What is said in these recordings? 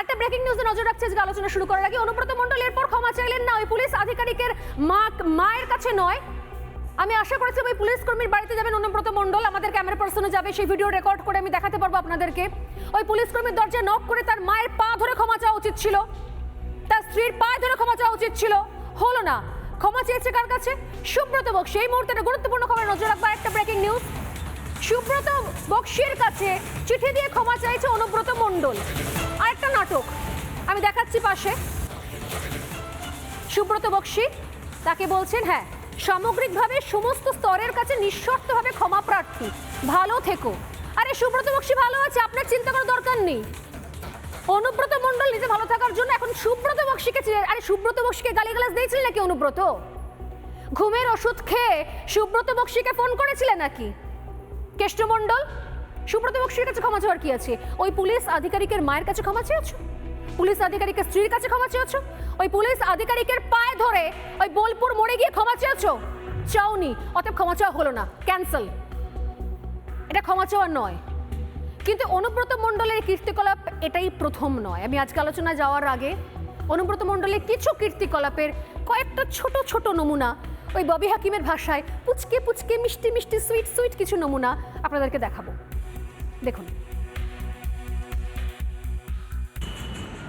একটা ব্রেকিং নিউজে নজর রাখছে, আজকে আলোচনা শুরু করার আগে অনুব্রত মণ্ডল, এরপর ক্ষমা চাইলেন না। ওই পুলিশ আধিকারিকের মা মায়ের কাছে নয়। আমি আশা করেছি ওই পুলিশ কর্মীর বাড়িতে যাবেন অনুব্রত মণ্ডল। আমাদের ক্যামেরা পার্সনে যাবে, সেই ভিডিও রেকর্ড করে আমি দেখাতে পারব আপনাদেরকে। ওই পুলিশ কর্মীর দরজায় নক করে তার মায়ের পা ধরে ক্ষমা চাওয়া উচিত ছিল। তার স্ত্রীর পায়ে ধরে ক্ষমা চাওয়া উচিত ছিল। হলো না। ক্ষমা চেয়েছে কার কাছে? সুব্রত বক্সি। এই মুহূর্তে গুরুত্বপূর্ণ খবর নজর রাখব। একটা ব্রেকিং নিউজ সুব্রত বক্সির কাছে চিঠি দিয়ে ক্ষমা চাইছে অনুব্রত মণ্ডল। আরেকটা নাটক আমি দেখাচ্ছি পাশে। সুব্রত বক্সি তাকে বলছেন হ্যাঁ সামগ্রিকভাবে সমস্ত স্তরের কাছে নিঃশর্তভাবে ক্ষমা প্রার্থী। ভালো থেকো। আরে সুব্রত বক্সি ভালো আছে, আপনার চিন্তা করার দরকার নেই। অনুব্রত মণ্ডল নিজে ভালো থাকার জন্য এখন সুব্রত বক্সিকে আরে সুব্রত বক্সিকে গালিগালাজ দিয়েছিলেন নাকি অনুব্রত? ঘুমের ওষুধ খেয়ে সুব্রত বক্সিকে ফোন করেছিলেন নাকি? কেষ্টমণ্ডল? সুব্রত বক্সির কাছে ক্ষমা চাওয়ার কি আছে? ওই পুলিশ আধিকারিকের মায়ের কাছে ক্ষমা চেয়েছো? পুলিশ আধিকারিকের স্ত্রীর কাছে ক্ষমা চেয়েছো? ওই পুলিশ আধিকারিকের পায়ে ধরে ওই বোলপুর মোড়ে গিয়ে ক্ষমা চেয়েছো? চাওনি, অতএব ক্ষমা চাওয়া হলো না, ক্যান্সেল। এটা ক্ষমা চাওয়া নয়। কিন্তু অনুব্রত মণ্ডলের কীর্তিকলাপ এটাই প্রথম নয়। আমি আজকে আলোচনায় যাওয়ার আগে অনুব্রত মণ্ডলের কিছু কীর্তিকলাপের কয়েকটা ছোট ছোট নমুনা ওই ববি হাকিমের ভাষায় পুচকে পুচকে মিষ্টি মিষ্টি সুইট সুইট কিছু নমুনা আপনাদেরকে দেখাবো। দেখুন।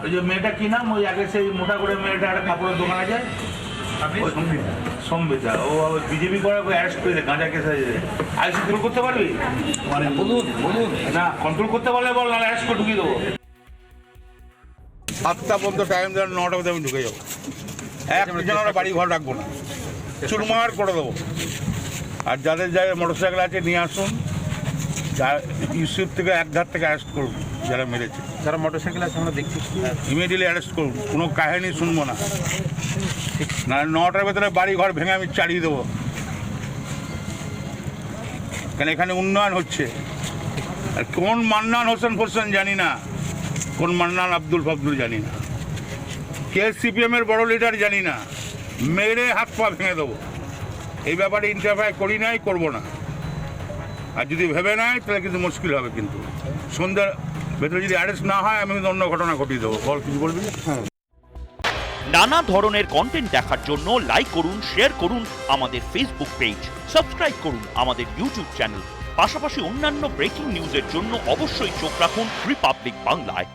ওই যে মেয়েটা কি নাম? ওই আগে সেই মোটা করে মেয়েটা একটা কাপড়ের দোকান আছে। সম্বিতা। ও বিজেপি করে অ্যারেস্ট করে দেয় গাঁজা কেসে আইসি কন্ট্রোল করতে পারবি? মানে বলুন বলুন। না কন্ট্রোল করতে পারলে বল না অ্যারেস্ট করে ঢুকিয়ে দেবো। সাতটা পর্যন্ত টাইম দেন নটা পর্যন্ত আমি ঢুকে যাব। এক জনের বাড়ি ঘর রাখব না। চুরমার করে দেবো। আর যাদের যাদের মোটর সাইকেল আছে নিয়ে আসুন। ইউসুফ থেকে এক ধার থেকে অ্যারেস্ট করুন যারা মেরেছে। যারা মোটরসাইকেল আছে আমরা দেখছি। ইমিডিয়েটলি অ্যারেস্ট করুন কোনো কাহিনী শুনব না। না নটার ভেতরে বাড়ি ঘর ভেঙে আমি চালিয়ে দেবো। কেন এখানে উন্নয়ন হচ্ছে? আর কোন মান্নান হোসেন ফোসেন জানি না। কোন মান্নান আব্দুল ফাবদুল জানি না। কে সিপিএম এর বড় লিডার জানি না। মেরে হাত পা ভেঙে দেবো। এই ব্যাপারে ইন্টারফায়ার করি নাই করব না। আর যদি ভেবে নেয় তাহলে কিন্তু মুশকিল হবে কিন্তু। সন্ধ্যার ভেতরে যদি অ্যারেস্ট না হয় আমি কিন্তু অন্য ঘটনা ঘটিয়ে দেবো। বল কিছু বলবি? নানা ধরনের কন্টেন্ট দেখার জন্য লাইক করুন শেয়ার করুন আমাদের ফেসবুক পেজ সাবস্ক্রাইব করুন আমাদের ইউটিউব চ্যানেল পাশাপাশি অন্যান্য ব্রেকিং নিউজের জন্য অবশ্যই চোখ রাখুন রিপাবলিক বাংলায়